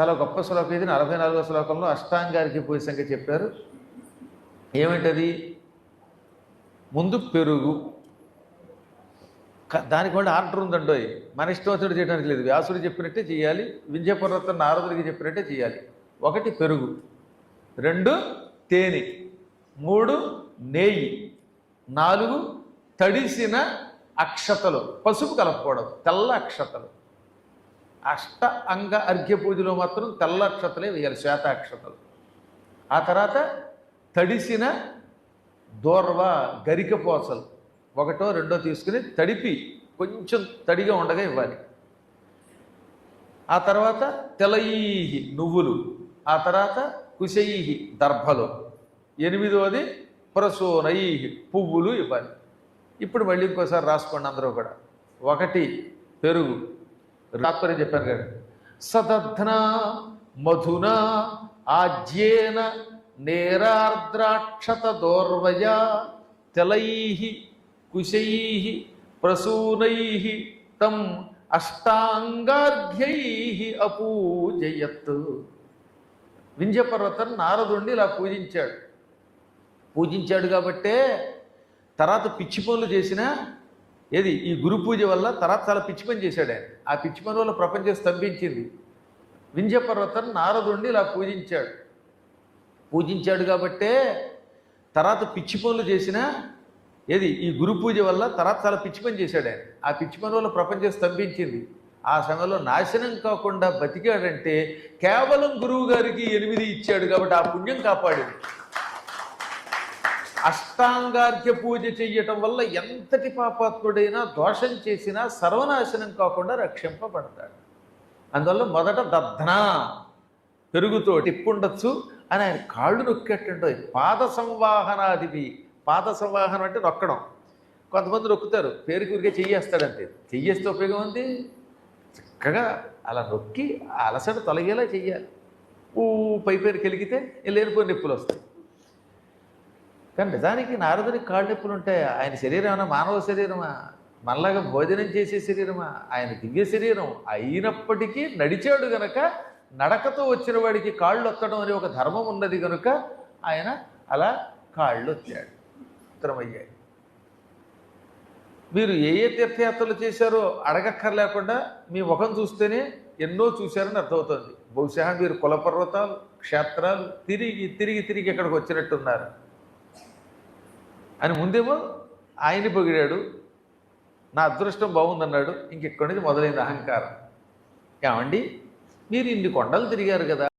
చాలా గొప్ప శ్లోకం ఇది. నలభై నాలుగో శ్లోకంలో అష్టాంగారికి పూజ సంఖ్య చెప్పారు. ఏమిటది? ముందు పెరుగు. దానికి కూడా ఆర్డర్ ఉందండోయ్ మన ఇష్టం వచ్చినట్టు చేయడానికి లేదు. వ్యాసుడు చెప్పినట్టే చేయాలి. వింధ్యపర్వతం నారదుడికి చెప్పినట్టే చేయాలి. ఒకటి పెరుగు. రెండు తేనె. మూడు నెయ్యి. నాలుగు తడిసిన అక్షతలు. పసుపు కలపకూడదు. తెల్ల అక్షతలు. అష్ట అంగ అర్ఘ్య పూజలో మాత్రం తెల్ల అక్షతలే వేయాలి శ్వేత అక్షతలు ఆ తర్వాత తడిసిన దోర్వ గరిక పోసలు ఒకటో రెండో తీసుకుని తడిపి కొంచెం తడిగా ఉండగా ఇవ్వాలి. ఆ తర్వాత తెలయీహి నువ్వులు ఆ తర్వాత కుశయీహి దర్భలు ఎనిమిదవది ప్రసూనయీహి పువ్వులు ఇవ్వాలి. ఇప్పుడు మళ్ళీ ఇంకోసారి రాసుకోండి అందరూ కూడా. ఒకటి పెరుగు తాత్పర్యం చెప్పాను కదా. సదధ్న మధున ఆజ్యేన నేరార్ద్రాక్షత దోర్వయ తెలైహి కుశై ప్రసూనై తం అష్టాంగార్ఘ్యై అపూజయత్. వింజపర్వతం నారదుండి ఇలా పూజించాడు. పూజించాడు కాబట్టే తర్వాత పిచ్చి పనులు చేసినా ఏది? ఈ గురు పూజ వల్ల తర్వాత చాలా పిచ్చి పని చేశాడు ఆయన. ఆ పిచ్చి పని వల్ల ప్రపంచం స్తంభించింది. వింధ్యపర్వతం నారదుండి ఇలా పూజించాడు. పూజించాడు కాబట్టే తర్వాత పిచ్చి పనులు చేసిన ఏది? ఈ గురు పూజ వల్ల తర్వాత చాలా పిచ్చి పని చేశాడు ఆయన. ఆ పిచ్చి పని వల్ల ప్రపంచం స్తంభించింది. ఆ సమయంలో నాశనం కాకుండా బతికాడంటే కేవలం గురువు గారికి ఎనిమిది ఇచ్చాడు కాబట్టి ఆ పుణ్యం కాపాడింది. అష్టాంగార్ఘ్య పూజ చెయ్యటం వల్ల ఎంతటి పాపాత్ముడైనా దోషం చేసినా సర్వనాశనం కాకుండా రక్షింపబడతాడు. అందువల్ల మొదట దద్నా పెరుగుతో టిప్పుండొచ్చు అని ఆయన కాళ్ళు నొక్కేటండో పాద సంవాహనాదివి. పాద సంవాహనం అంటే నొక్కడం. కొంతమంది నొక్కుతారు. పేరుకి ఊరికే చెయ్యేస్తాడంతే. చెయ్యేస్తే ఉపయోగం ఉంది? చక్కగా అలా నొక్కి అలసట తొలగేలా చెయ్యాలి. ఊ పై పేరు వెలిగితే లేనిపోయిన నొప్పులు వస్తాయి కానీ నిజానికి నారదునికి కాళ్ళు నొప్పులు ఉంటాయి ఆయన శరీరం ఏమైనా మానవ శరీరమా? మనలాగా భోజనం చేసే శరీరమా? ఆయన దివ్య శరీరం అయినప్పటికీ నడిచాడు గనక నడకతో వచ్చిన వాడికి కాళ్ళు ఒత్తడం అనే ఒక ధర్మం ఉన్నది కనుక ఆయన అలా కాళ్ళు వచ్చాడు ఉత్తరమయ్యాయి మీరు ఏ ఏ తీర్థయాత్రలు చేశారో అడగక్కర్లేకుండా మీ ముఖం చూస్తేనే ఎన్నో చూశారని అర్థమవుతుంది. బహుశా మీరు కులపర్వతాలు క్షేత్రాలు తిరిగి తిరిగి తిరిగి ఇక్కడికి వచ్చినట్టున్నారు. అని ముందేమో ఆయన్ని పొగిడాడు. నా అదృష్టం బాగుందన్నాడు. ఇంకెక్కడి నుంచి మొదలైంది అహంకారం? ఏమండి? మీరు ఇన్ని కొండలు తిరిగారు కదా.